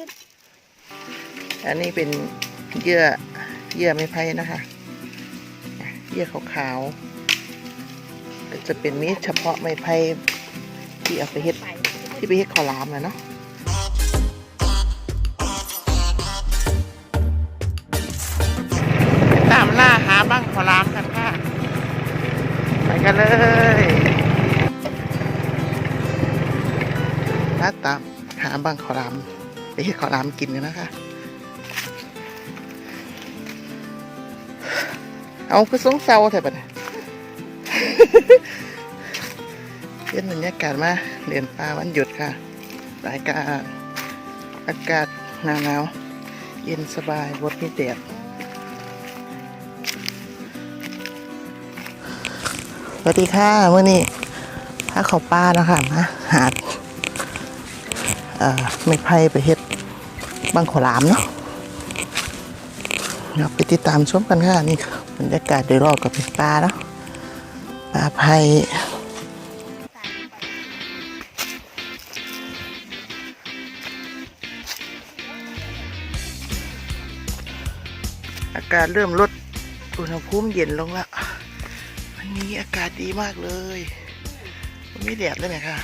ขึ้นอันนี้เป็นเยื่อเยื่อไม้ไผ่นะคะ เยื่อขาวๆก็จะเป็นมีดเฉพาะไม้ไผ่ที่เอาไปเฮ็ดที่ไปเฮ็ดข้าวหลามนะเนาะตามล่าหาบ้างข้าวหลามกันค่ะ ไปกันเลยล่าตามหาบ้างข้าวหลาม ไปเฮ็ดข้าวหลามกินกันนะคะ เอาคือสงเศร้าแถบดนี้เย็นบรรยากาศมาเรียนป่าวันหยุดค่ะรายการอากาศหนาวหนาวเย็นสบายบดมีแดดสวัสดีค่ะเมื่อนี้ถ้าเขาป้านะคะมาหาเอ่อ ไม่ไพ่ไปเฮ็ดบังขลามเนาะเดี๋ยวไปติดตามชมกันค่ะนี่บรรยากาศโดยรอบกับเป็นปลาเนาะปลาไผ่อากาศเริ่มลดอุณหภูมิเย็นลงละวันนี้อากาศดีมากเลย ไม่แดดเลยนะคะ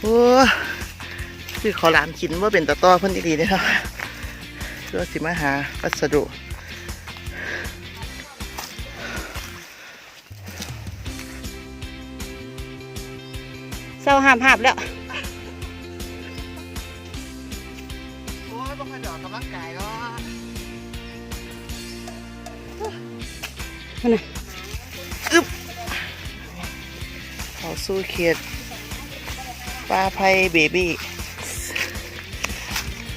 โอ้คือขอหลามกินว่าเป็นตะต้อเพิ่นดีๆนะครับเพื่อสิมาหาวัสดุเศร้าหามหาบแล้วโอ้ยต้องไปดอกกำลังกายเนาะนั่นน่ะเขาสู้เขียด ปลาไพเบบี้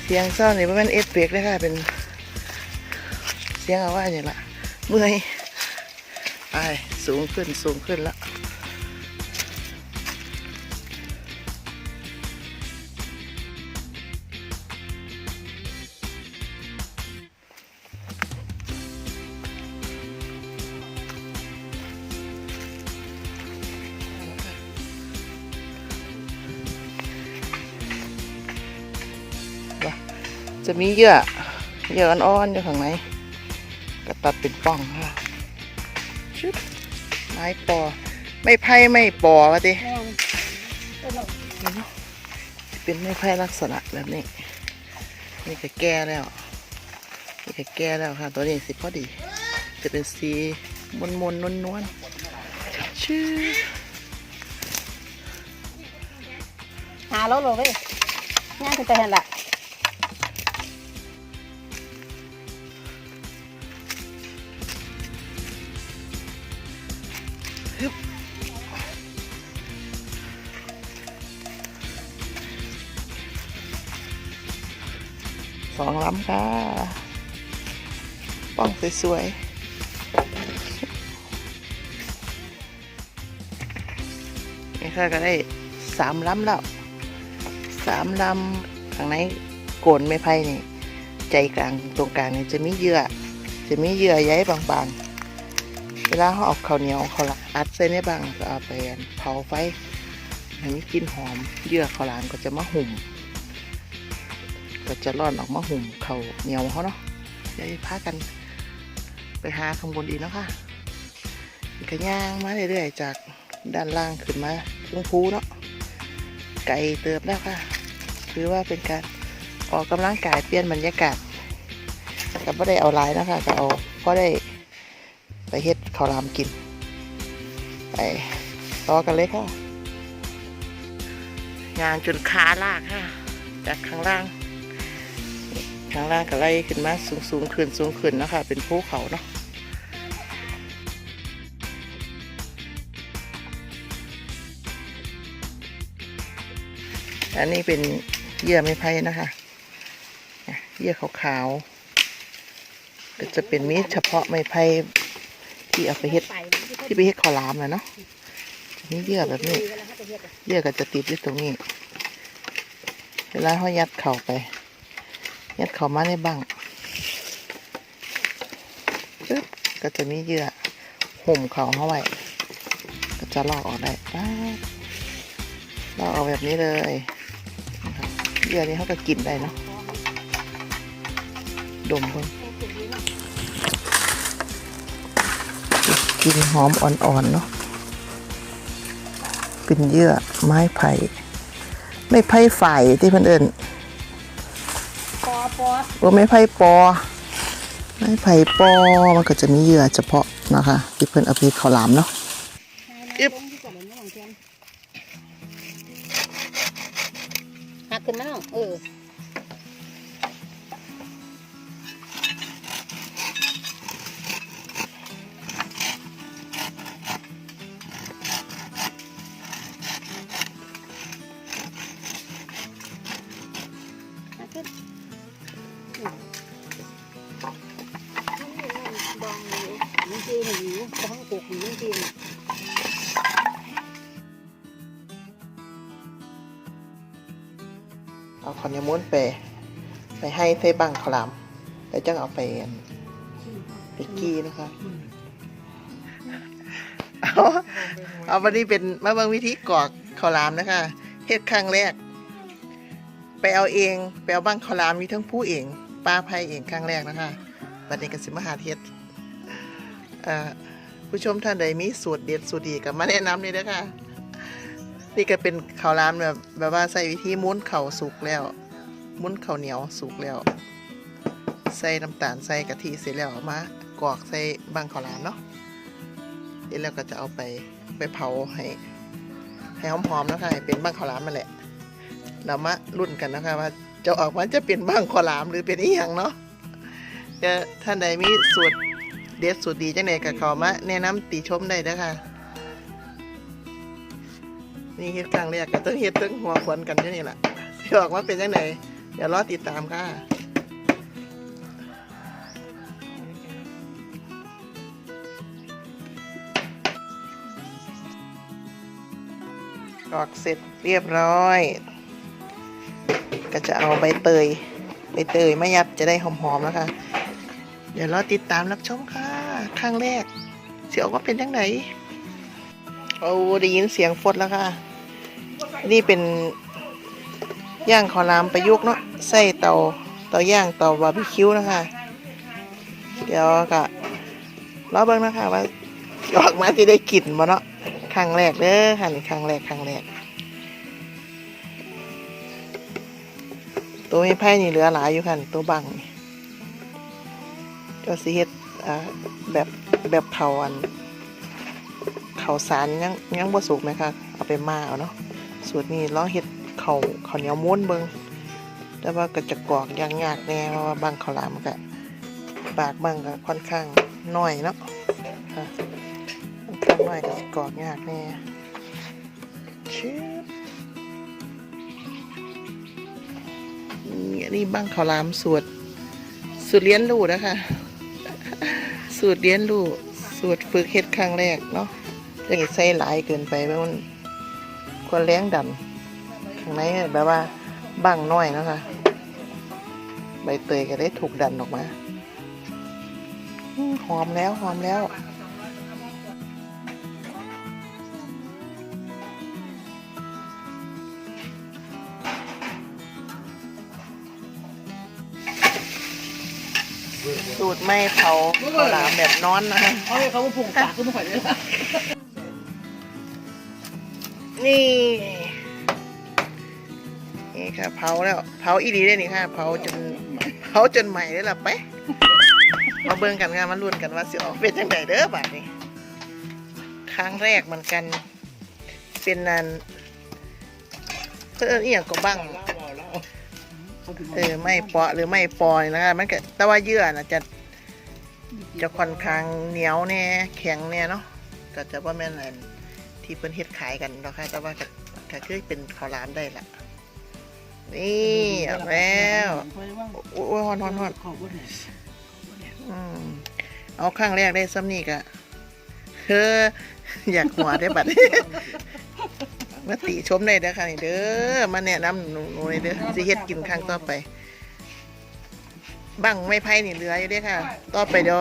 เสียงเศร้านี่มันเป็นเอฟเฟกต์เลยค่ะ เป็นเสียงเอาว่าอย่างละเมื่อยไปสูงขึ้นสูงขึ้นแล้ว จะมีเยื่อเยื่ออ่อนๆอยู่ข้างในก็ตัดเป็นป่องค่ะชึบไม้ปอ ไม่ไผ่ไม่ปอวะติเป็นไม้ไผ่ลักษณะแบบนี้ นี่ก็แก่แล้ว นี่ก็แก่แล้วค่ะ ตัวนี้สิพอดี จะเป็นสีมนมนนวลนวลชื่อหาแล้วเลยเว้ยง่ายขึ้นไปเห็นละ สองลำค่ะ ป้องสวยๆนี่ค่ะก็ได้สามลำแล้วสามลำข้างในโกนไม้ไผ่นี่ ใจกลางตรงกลางนี่จะมีเยื่อ จะมีเยื่อใยบางๆ เวลาเขาเอาข้าวเหนียวเขาวหลามอัดใส่ในบางก็เอาไปเผาไฟให้มีกลิ่นหอมเยื่อข้าวหลามก็จะมาหุ่ม ก็จะร่อนออกมาหุ่มเขาเหนียวเขาเนาะเดี๋ยวพากัน ไปหาข้างบนอีกเนาะค่ะกระย่างมาเรื่อยๆจากด้านล่างขึ้นมาลงพูเนาะไก่เติบแล้วค่ะถือว่าเป็นการออกกำลังกายเปลี่ยนบรรยากาศก็ไม่ได้เอาลายนะคะก็เอาพอได้ไปเฮ็ดข้าวหลามกินไปต่อกันเลยค่ะยางจนขาลากค่ะ จากข้างล่าง ข้างล่างก็ไล่ขึ้นมาสูงสูงขึ้นสูงขึ้นเนาะคะเป็นภูเขาเนาะอันนี้เป็นเยื่อไม้ไผ่นะคะอะเยื่อขาวๆก็จะเป็นมีดเฉพาะไม้ไผ่ที่เอาไปเฮ็ดไปที่ไปเฮ็ดข้าวหลามนะเนาะจะมีเยื่อแบบนี้ เยื่อก็จะติดอยู่ตรงนี้ เวลาเขายัดเข่าไป ยัดเข่ามาในบังปึ๊บก็จะมีเยื่อห่มเขาเข้าไว้ก็จะลอกออกได้ป๊าบลอกออกแบบนี้เลยเยื่อนี้เขาก็กินได้เนาะดมเบิ่งกลินหอมอ่อนๆเนาะเป็นเยื่อไม้ไผ่ไม่ไผ่ฝ่ายที่เพิ่นเอิ้น ปอปอว่าไม่ไผ่ปอ ไม้ไผ่ปอ มันก็จะมีเหยื่อเฉพาะนะคะ ที่เพิ่นเอาไปข้าวหลามเนาะอึ๊บหักขึ้นมาน้องเออหักขึ้น เอเนียม้วนไป ไปให้ใส่บังข้าวหลามแล้วจังเอาไปอันไปกี้นะคะเอาเอาวันนี้เป็นมาเบิ่งวิธีกรอกข้าวหลามนะคะเฮ็ดครั้งแรก ไปเอาเองไปเอาบังข้าวหลามมีทั้งผู้เองป้าไพเองครั้งแรกนะคะบัดนี้กสิมหาเฮ็ดผู้ชมท่านใดมีสูตรเด็ดสูตรดีก็มาแนะนำเลยนะคะ นี่ก็เป็นข้าวหลามแบบแบบว่าใส่วิธีม้วนเข่าวสุกแล้วม้วนข้าวเหนียวสุกแล้ว ใส่น้ำตาลใส่กะทิเสร็จแล้วเอามากรอกใส่บางข้าวหลามเนาะเสร็จแล้วก็จะเอาไปไปเผาให้ให้หอมๆนะคะให้เป็นบางข้าวหลามนั่นแหละเรามารุ่นกันนะคะว่าจะออกมาจะเป็นบางข้าวหลามหรือเป็นอีหยังเนาะจะท่านใดมีสูตรเด็ดสูตรดีจังไหนกับเขามาแนะนำติชมได้เด้อค่ะ นี่เฮ็ดครั้งแรกก็ต้องเฮ็ดต้องหัวขวนกันอยู่นี่แหละสิออกมาเป็นยังไงเดี๋ยวรอติดตามค่ะกรอกเสร็จเรียบร้อย ก็จะเอาใบเตยใบเตยไมายัดจะได้หอมๆแล้วค่ะ เดี๋ยวรอติดตามรับชมค่ะครั้งแรก เสียออกว่าเป็นยังไงโอ้ได้ยินเสียงฟดแล้วค่ะ นี่เป็นย่างขอรามประยุกต์เนาะใส่เตาเตาย่างเตาบาร์บีคิวนะคะ เดี๋ยวก็รอเบิ่งนะคะว่าออกมาที่ได้กลิ่นบ่เนาะครั้งแรกเด้อค่ะนี่ครั้งแรกครั้งแรกตัวไม้ไผ่นี่เหลือหลายอยู่ค่ะนี่ตัวบังนี่เสิเฮ็ดอ่าแบบแบบเผาอันเขาสารยังยังบ่สุกไหมคะเอาไปมาเอาเนาะ สูตรนี้ลองเฮ็ดเขาวข้าเหนียวม้วนเบิงแต่ว่าก็จะกรอกยางยากแน่เพราะว่าบางข้าวหลามก็ปากบางก็ค่อนข้างน้อยเนาะค่ะค่อนข้างน้อยก็สิกรอกยากแน่ชิบนี่อันนี้บางข้าวหลามสูตรสูตรเลี้ยนรู้นะคะสูตรเลี้ยนรู้สูตรฝึกเฮ็ดครั้งแรกเนาะจะใส่หลายเกินไปเพราะมัน ควรแรงดันข้างในแบบว่าบังน้อยนะคะ ใบเตยก็ได้ถูกดันออกมาหอมแล้วหอมแล้วสูตรไม่เผาข้าหลามแบบนอนนะคะเขาเขามาผูกปากขึ้นมาข่อยเลย นี่นี่ค่ะเผาแล้วเผาอีดีได้นี่ค่ะเผาจนเผาจนใหม่ได้ละไปมาเบิ่งกันค่ะมาลุ้นกันว่าสิออกเป็นจังไดเด้อบัดนี้ครั้งแรกเหมือนกันเป็นนันเพื่อนอีหยังก็บ้างเออไม่เปาะหรือไม่ปอยนะคะมันก็แต่ว่าเยื่อน่ะจะจะค่อนข้างเหนียวแน่แข็งแน่เนาะก็จะว่าแม่นอัน ที่เพิ่นเฮ็ดขายกันเนาะค่ะแต่ว่าก็ก็คือเป็นข้าวหลามได้ละนี่ออกแล้วโอ้ยฮอนฮอนฮอนขอบคุณเนี่ยอืมเอาข้างแรกได้ซ้ำนี่ก็เฮ้ออยากหัวได้บัดมาติชมได้เด้อค่ะนี่เด้อมาแนะนำหนูหนูเลยเด้อสิเฮ็ดกินครั้งต่อไปบังไม่ไผ่นี่เหลืออยู่เด้อค่ะ ต่อไปเดี๋ยว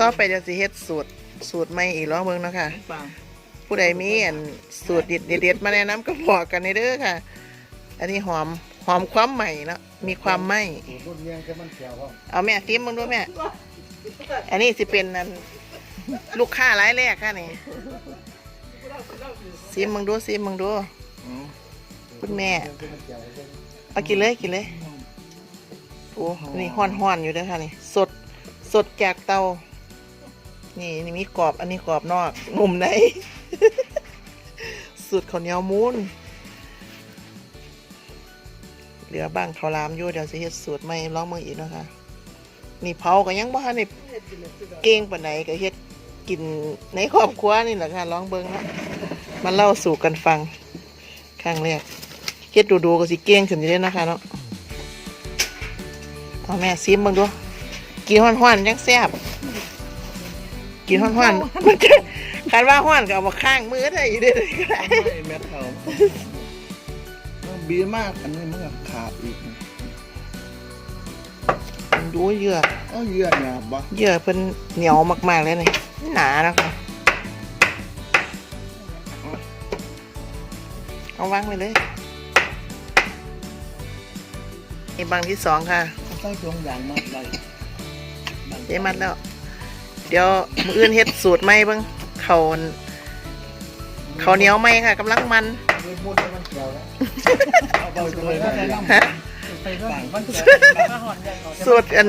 ต่อไปเดี๋ยวสิเฮ็ดสูตรสูตรใหม่อีกรอบเบิ่งเนาะค่ะปังผู้ใดมีอันสูตรเด็ดเด็ดๆมาแนะนำก็บอกกันในเด้อค่ะ อันนี้หอมหอมความใหม่เนาะมีความไหมรุ่นเลี้ยงจะมันเขียวว่าเอาแม่ซิมมึงดูแม่ อันนี้สิเป็นอันลูกค้ารายแรกค่ะนี่ซิมมึงดูซิมมึงดูคุณแม่จะมันเขียวจะเอากินเลยกินเลยโอ้นี่ห้อนห้อนๆอยู่เด้วยค่ะนี่ สด สดจากเตา นี่นี่มีกรอบ อันนี้กรอบนอกงุ่มในสูตรข้าวเหนียวมูนเหลือบ้างข้าวหลามอยู่เดี๋ยวสิเฮ็ดสูตรใหม่ลองมืออีกนะคะนี่เผาก็ยังบ่ทันได้เก่งปานใดก็เฮ็ดกินในครอบครัวนี่แหละค่ะลองเบิ่งนะมาเล่าสู่กันฟังครั้งแรกเฮ็ดดูๆก็สิเก่งขึ้นอยู่เด้นะคะเนาะเอาแม่ซิมเบิ่งดู กินฮ้อนๆยังแซ่บกินฮ้อนๆมันจะคันว่าฮ้อนก็เอามาข้างมือได้อยู่เด้อก็ได้ไม่แมทเทาบีมากอันนี้มันก็ขาดอีกดูเหยื่อเอ้าเยื่อหยาบบ่เหยื่อเพิ่นเหนียวมากๆเลยนี่หนานะคะเอาวางไปเลยนี่บางที่สองค่ะใส่จงอย่างมากเลย เจ๊มัดแล้ว เดี๋ยวมืออื่นเฮ็ดสูตรใหม่เบิ่งเขาเขาเหนียวไหมค่ะกำลังมันเลือดมุดมันเขียวแล้วเอาไปเลยนะฮะไปบ้างมันเขียวสูตรอัน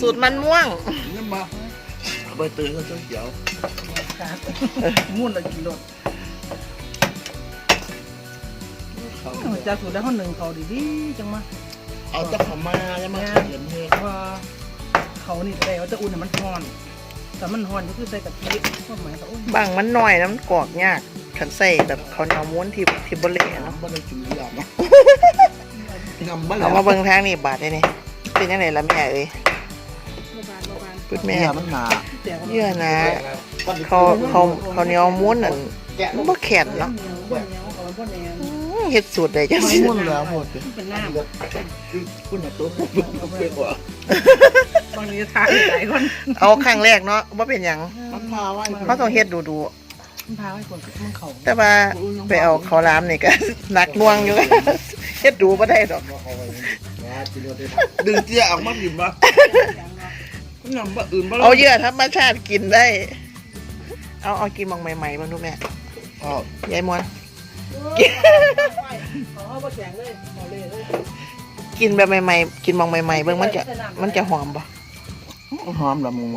สูตรมันม่วงนี่มาเอาไปตื่นก็เขียวมุ่นละกิโลจากสูตรได้ห้องหนึ่งเขาดีดีๆจังมาเอาตะขมาแล้วมาเขียนเฮว่า เขานี่ก็ได้เอาจะอุ่นให้มันฮ้อน แต่มันฮ้อนก็คือใส่กะทิก็หมายถึงโอ้ยบางมันหน่อยน้ำกรอกยากขันใส่แบบข้าวเหนียวม้วนที่ที่บริเละเนาะน้ำมันเลยจุ่มยาบนะงำบ้าเอามาเบิ่งทางนี่บาทได้นี่เป็นยังไงล่ะแม่เอ้ยโบบานโบบานพูดแม่เนี่ยมันหนาแต่ว่าเยื่อนะเขาเขาเขาวเหนียวม้วนนั่นมันบ่แข็งเนาะเหนียวบ่เหนียวเขาบ่เหนียวอืม เฮ็ดสูตรได้จังไม่ซี่มุ่นแล้วหมดมันเป็นน้คุณน่ะตัวผมเป็นหัวำบางทีทานหลายคนเอาครั้งแรกเนาะบ่เป็นหยังมันพาไว้เขาต้องเฮ็ดดูมันพาให้คนมันเขาๆแต่ว่าไปเอาข้าวหลามนี่ก็หนักหน่วงอยู่เฮ็ดดูบ่ได้ดอกดึงเจี๊ยออกมาหิมปะนำบ่อื่นบ่เอาเหยื่อธรรมชาติกินได้ เอาเอากินมองใหม่ๆบ้างดูแม่อ๋อยายมวน เขาเอาบ่แข็งเลยเอาเลยเลยกินแบบใหม่ๆ กินมองใหม่ๆ เบิ่งมันจะมันจะหอมปะหอมละมุง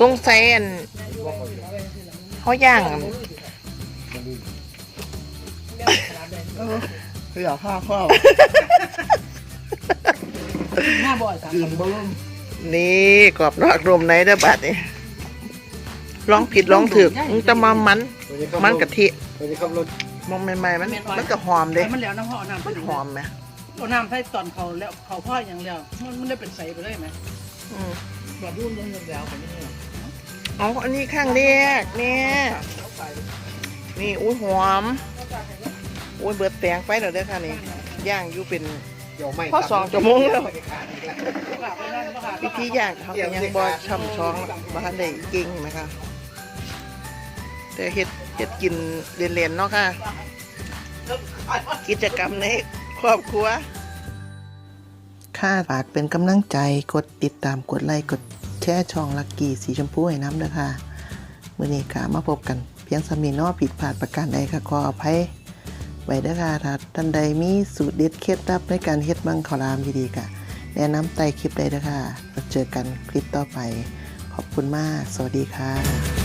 สงสัยอันเขาย่างอันอยากผ้าข้าวหน้าบ่อยสามอื่นบ่ลงนี่กรอบนอกรวมในเด้อบัดนี่ลองผิดลองถูกมันจะมามัน มันกะทิไปขับรถ มองใหม่ๆมันมันจะหอมเด้มันแล้วน้ำห่อน้ำมันหอมไหมเอาน้ำใส่ตอนเขาแล้วเขาพ่ออย่างเดียวมันมันได้เป็นใสไปเลยไหมอืมแบบรุ่นยังยาวๆไปนี่เอาอันนี้ข้างแรกเนี่ยนี่อุ้ยหอมอุ้ยเบิดแตงไปเดี๋ยวเด้อค่ะนี่ย่างอยู่เป็นเกี่ยวไม่พอสองชั่วโมงแล้วขาดไปนั่นก็ขาดวิธีย่างเขาก็ยังบ่ช่ำช้องบ่ทันได้เก่งนะคะแต่เฮ็ด เฮ็ดกินเรียนๆเนาะค่ะ กิจกรรมในครอบครัว ค่ะฝากเป็นกำลังใจกดติดตามกดไลค์กดแชร์ช่องลักกี้สีชมพูให้น้ำเด้อค่ะมื้อนี้ก็มาพบกันเพียงสามีนอผิดพลาดประการใดค่ะขออภัยไว้เด้ค่ะถ้าท่านใดมีสูตรเด็ดเคล็ดลับในการเฮ็ดมังขาวหลามดีๆก็แนะนำใต้คลิปได้เด้ค่ะแล้วเจอกันคลิปต่อไป ขอบคุณมาก สวัสดีค่ะ